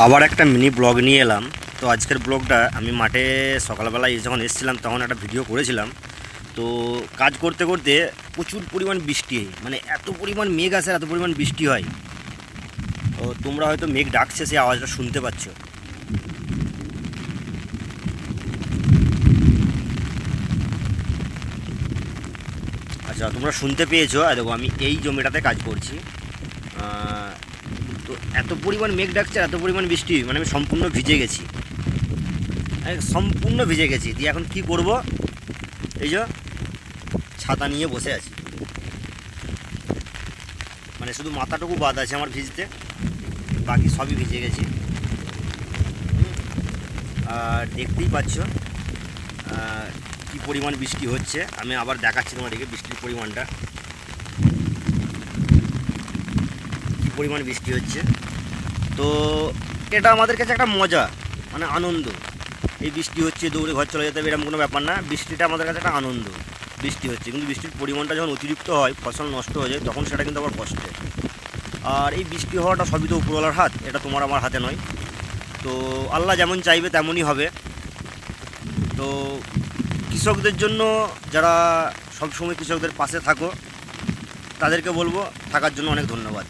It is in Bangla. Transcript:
আবার একটা মিনি ব্লগ নিয়ে এলাম। তো আজকের ব্লগটা আমি মাঠে সকালবেলায় যখন এসেছিলাম, তখন একটা ভিডিও করেছিলাম। তো কাজ করতে করতে প্রচুর পরিমাণ বৃষ্টি মানে এত পরিমাণ মেঘ আসে এত পরিমাণ বৃষ্টি হয়। তো তোমরা হয়তো মেঘ ডাকছে, সেই আওয়াজটা শুনতে পাচ্ছ। আচ্ছা তোমরা শুনতে পেয়েছ। আর দেখো, আমি এই জমিটাতে কাজ করছি। পরিমাণ মেঘ ডাকছে এত পরিমাণ বৃষ্টি মানে আমি সম্পূর্ণ ভিজে গেছি। সম্পূর্ণ ভিজে গেছি। দিয়ে এখন কি করব? এই যে ছাতা নিয়ে বসে আছি। মানে শুধু মাথাটুকু বাদ আছে আমার ভিজতে। বাকি সবই ভিজে গেছি। আর দেখতেই পাচ্ছ কি পরিমাণ বৃষ্টি হচ্ছে। আমি আবার দেখাচ্ছি তোমাদেরকে বৃষ্টির পরিমাণটা। কি পরিমাণ বৃষ্টি হচ্ছে। তো এটা আমাদের কাছে একটা মজা মানে আনন্দ। এই বৃষ্টি হচ্ছে, দৌড়ে ঘর চলে যেতে হবে, এরকম কোনো ব্যাপার না। বৃষ্টিটা আমাদের কাছে একটা আনন্দ, বৃষ্টি হচ্ছে। কিন্তু বৃষ্টির পরিমাণটা যখন অতিরিক্ত হয়, ফসল নষ্ট হয়ে যায়, তখন সেটা কিন্তু আবার কষ্টের আর এই বৃষ্টি হওয়াটা সবই তো উপরওয়ালার হাত, এটা তোমার আমার হাতে নয়। তো আল্লাহ যেমন চাইবে, তেমনই হবে। তো কৃষকদের জন্য, যারা সবসময় কৃষকদের পাশে থাকো, তাদেরকে বলব, থাকার জন্য অনেক ধন্যবাদ।